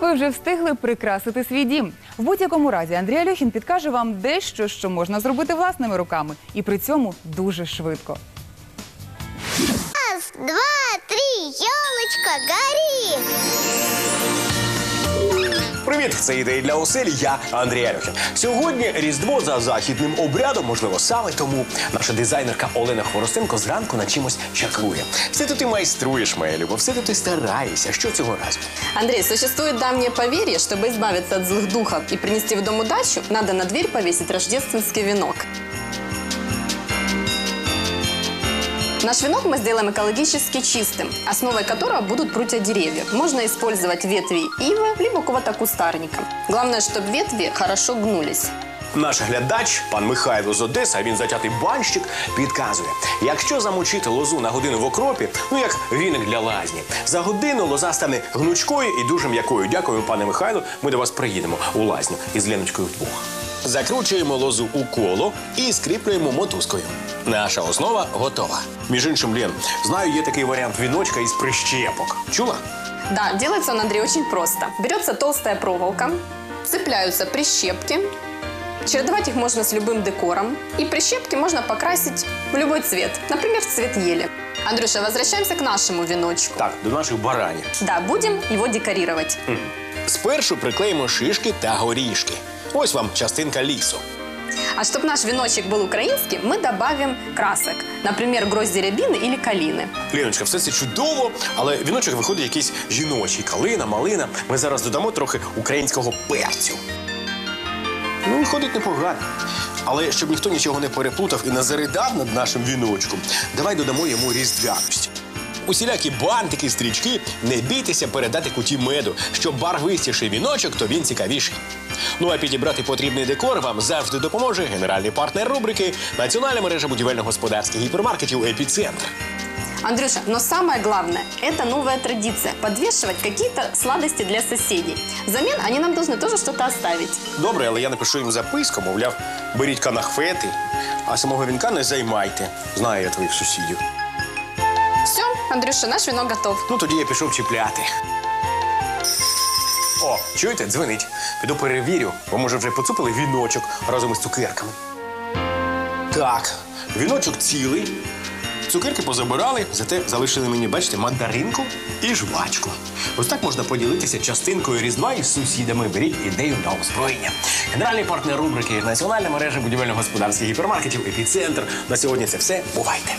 Ви вже встигли прикрасити свій дім. В будь-якому разі Андрій Альохін підкаже вам дещо, що можна зробити власними руками, і при цьому дуже швидко. Раз, два, три, елочка, гори! Привіт, це ідеї для оселі. Я Андрій Альохін. Сьогодні Різдво за західним обрядом, можливо, саме тому наша дизайнерка Олена Хворостенко зранку на чимось чаклує. Все тут ти майструєш, моя любов, все тут ти стараєшся. Що цього разу? Андрей, существует давнее поверье, чтобы избавиться от злых духов и принести в дом удачу, надо на дверь повесить рождественский венок. Наш венок мы сделаем экологически чистым, основой которого будут прутья деревьев. Можно использовать ветви ивы, либо какого-то кустарника. Главное, чтобы ветви хорошо гнулись. Наш глядач, пан Михайло з Одеси, а він затятий банщик, підказує: якщо замочити лозу на годину в окропі, ну як віник для лазні, за годину лоза стане гнучкою і дуже м'якою. Дякую, пане Михайло. Ми до вас приїдемо у лазню із Леночкою вдвох. Закручуємо лозу у коло і скріплюємо мотузкою. Наша основа готова. Між іншим, Лен, знаю, є такий варіант віночка із прищепок. Чула? Да, делается он, Андрей, очень просто. Берется толстая проволока, цепляются прищепки. Чередовать их можно с любым декором. И прищепки можно покрасить в любой цвет. Например, в цвет ели. Андрюша, возвращаемся к нашему веночку. Так, до наших баранів. Да, будем его декорировать. Спершу приклеїмо шишки та горішки. Ось вам частинка лісу. А чтобы наш веночек был украинским, мы добавим красок. Например, грозди рябины или калины. Ліночка, все це чудово, але віночок виходить якийсь жіночий. Калина, малина. Ми зараз додамо трохи українського перцю. Ну, виходить непогано. Але щоб ніхто нічого не переплутав і не заридав над нашим віночком, давай додамо йому різдвяності. Усілякі бантики, стрічки, не бійтеся передати куті меду. Щоб барвистіший віночок, то він цікавіший. Ну а підібрати потрібний декор вам завжди допоможе генеральний партнер рубрики Національна мережа будівельно-господарських гіпермаркетів Епіцентр. Андрюша, но самое главное – это новая традиция – подвешивать какие-то сладости для соседей. Взамен они нам должны тоже что-то оставить. Добре, але я напишу їм записку, мовляв, беріть канахвети, а самого вінка не займайте. Знаю я твоїх сусідів. Андрюша, наш венок готов. Ну тоді я пішов чіпляти. О, чуєте, дзвонить. Піду перевірю, бо може вже поцупили віночок разом із цукерками. Так, віночок цілий. Цукерки позабирали, зате залишили мені, бачите, мандаринку і жвачку. Ось так можна поділитися частинкою Різдва із сусідами. Беріть ідею на озброєння. Генеральний партнер рубрики Національна мережа будівельно-господарських гіпермаркетів Епіцентр. На сьогодні це все. Бувайте!